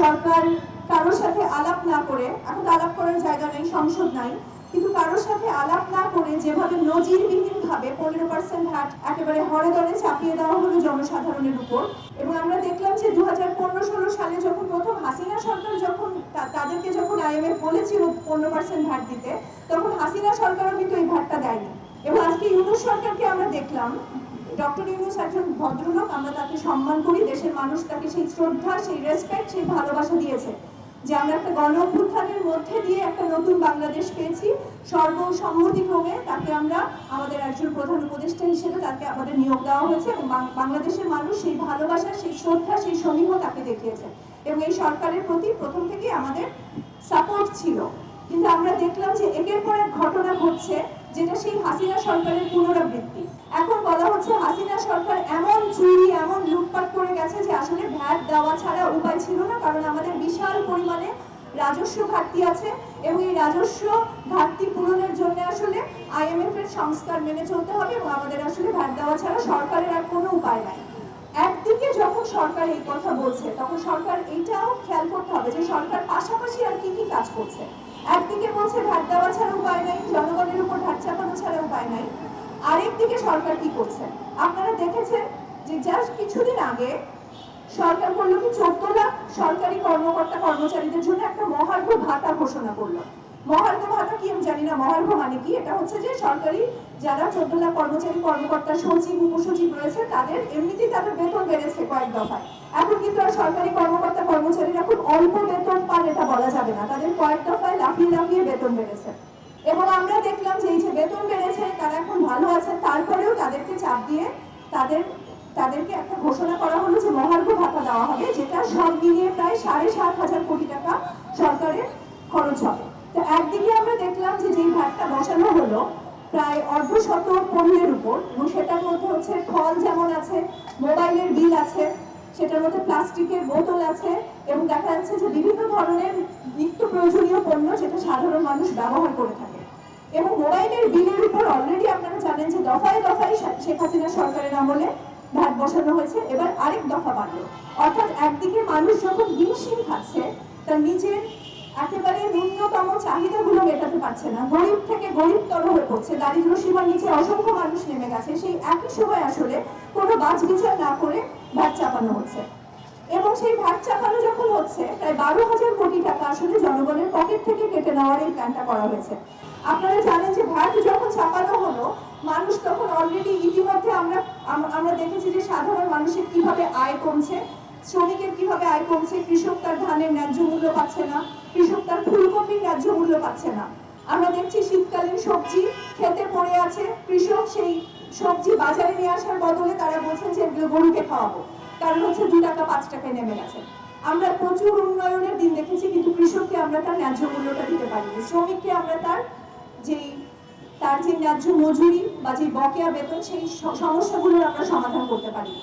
সরকার কারোর সাথে আলাপ না করে, এখন তো আলাপ করার জায়গা নেই, সংসদ নাই, কিন্তু কারোর সাথে আলাপ না করে যেভাবে নজিরবিহীন ভাবে পনেরো পার্সেন্ট হ্যাট একেবারে হরে দরে চাপিয়ে দেওয়া হলো জনসাধারণের উপর, এবং আমরা দেখলাম যে দু হাজার পনেরো ষোলো সালে যখন প্রথম হাসিনা সরকার যখন তাদেরকে যখন আইএমএফ বলেছিল পনেরো পার্সেন্ট ভ্যাট দিতে, তখন হাসিনা সরকারও কিন্তু এই ভ্যাটটা দেয়নি, এবং আজকে ইউনুস সরকারকে আমরা দেখলাম ডক্টর ইউনুস একজন ভদ্রলোক, আমরা তাকে সম্মান করি, দেশের মানুষ তাকে সেই শ্রদ্ধা, সেই রেসপেক্ট সেই ভালোবাসা দিয়েছে। যে আমরা একটা গণ অভ্যুত্থানের মধ্যে দিয়ে একটা নতুন বাংলাদেশ পেয়েছি, সর্বসম্মতিক্রমে তাকে আমরা আমাদের একজন প্রধান উপদেষ্টা হিসেবে তাকে আমাদের নিয়োগ দেওয়া হয়েছে এবং বাংলাদেশের মানুষ সেই ভালোবাসা, সেই শ্রদ্ধা, সেই সমীহ তাকে দেখিয়েছে। এবং এই সরকারের প্রতি প্রথম থেকেই আমাদের সাপোর্ট ছিল। কিন্তু আমরা দেখলাম যে একের পর এক ঘটনা ঘটছে। যেটা সেই হাসিনা সরকারের পুনরাবৃত্তি। এখন বলা হচ্ছে হাসিনা সরকার এমন চুরি, এমন লুটপাট করে গেছে যে আসলে ভ্যাট দেওয়া ছাড়া উপায় ছিল না, কারণ আমাদের বিশাল পরিমাণে রাজস্ব ঘাটতি আছে এবং এই রাজস্ব ঘাটতি পূরণের জন্য আসলে আইএমএফ এর সংস্কার মেনে চলতে হবে এবং আমাদের আসলে ভ্যাট দেওয়া ছাড়া সরকারের আর কোনো উপায় নাই। একদিকে যখন সরকার এই কথা বলছে, তখন সরকার এইটাও খেয়াল করতে হবে যে সরকার পাশাপাশি আর কি কি কাজ করছে। একদিকে বলছে ভাত দেওয়া ছাড়া উপায় নাই, জনগণের উপর ভাত চাপানো ছাড়া উপায় নাই। আরেকদিকে সরকার কি করছে? আপনারা দেখেছেন যে জাস্ট কিছুদিন আগে সরকার করল কি, চোদ্দ লাখ সরকারি কর্মকর্তা কর্মচারীদের জন্য একটা মহার্ঘ ভাতা ঘোষণা করল। মহার্ঘ ভাতা কি আমি জানি না মহার্ঘ মানে কি? এটা হচ্ছে যে সরকারি যারা চোদ্দ লাখ কর্মচারী, কর্মকর্তা, সচিব, উপসচিব রয়েছে, তাদের এমনিতেই তাদের বেতন বেড়েছে কয়েক দফায়। এখন কিন্তু আর সরকারি কর্মকর্তা, কর্মচারীরা খুব অল্প বেতন পান, এটা বলা যাবে না। তাদের কয়েক দফায় লাফিয়ে লাফিয়ে বেতন বেড়েছে। এবং আমরা দেখলাম যে এই যে বেতন বেড়েছে, তারা এখন ভালো আছে, তারপরেও তাদেরকে চাপ দিয়ে তাদের, তাদেরকে একটা ঘোষণা করা হলো যে মহার্ঘ ভাতা দেওয়া হবে, যেটা সব মিলিয়ে প্রায় সাড়ে সাত হাজার কোটি টাকা সরকারের খরচ হবে। দেখলাম যে যেই ভ্যাটটা বসানো হলো, প্রায় অর্ধশত পণ্যের উপর, এবং সেটার মধ্যে হচ্ছে ফল যেমন আছে, মোবাইলের বিল আছে, সেটার মধ্যে প্লাস্টিকের বোতল আছে, এবং দেখা যাচ্ছে যে বিভিন্ন ধরনের নিত্য প্রয়োজনীয় পণ্য যেটা সাধারণ মানুষ ব্যবহার করে থাকে। এবং মোবাইলের বিলের উপর অলরেডি আপনারা জানেন যে দফায় দফায় শেখ হাসিনা সরকারের আমলে ভ্যাট বসানো হয়েছে, এবার আরেক দফা বাড়লো। অর্থাৎ একদিকে মানুষ যখন হিমশিম খাচ্ছে, তার নিজের একেবারে ন্যূনতম চাহিদাগুলো মেটাতে পারছে না। গরিব থেকে গরিবতর হয়ে পড়ছে। দারিদ্র সীমার নিচে অসংখ্য মানুষ নেমে গেছে। সেই একই সময় আসলে কোনো বাজ বিচার না করে ভ্যাট চাপানো হচ্ছে। এবং সেই ভ্যাট চাপানো যখন হচ্ছে, প্রায় বারো হাজার কোটি টাকা আসলে জনগণের পকেট থেকে কেটে নেওয়ার এই প্ল্যানটা করা হয়েছে। আপনারা জানেন যে ভ্যাট যখন চাপানো হলো, মানুষ তখন অলরেডি ইতিমধ্যে আমরা আমরা দেখেছি যে সাধারণ মানুষের কীভাবে আয় কমছে শ্রমিকের কীভাবে আয় কমছে, কৃষক তার ধানের ন্যায্য মূল্য পাচ্ছে না, কৃষক তার ফুলকপির ন্যায্য মূল্য পাচ্ছে না। আমরা দেখছি শীতকালীন সবজি খেতে পড়ে আছে, কৃষক সেই সবজি বাজারে নিয়ে আসার বদলে তারা বলছেন যে এগুলো গরুকে খাওয়াবো। কারণ হচ্ছে দু টাকা, পাঁচ টাকায় নেমে গেছে। আমরা প্রচুর উন্নয়নের দিন দেখেছি, কিন্তু কৃষককে আমরা তার ন্যায্য মূল্যটা দিতে পারিনি। শ্রমিককে আমরা তার যেই, তার যে ন্যায্য মজুরি বা যে বকেয়া বেতন, সেই সমস্যাগুলোর আমরা সমাধান করতে পারিনি।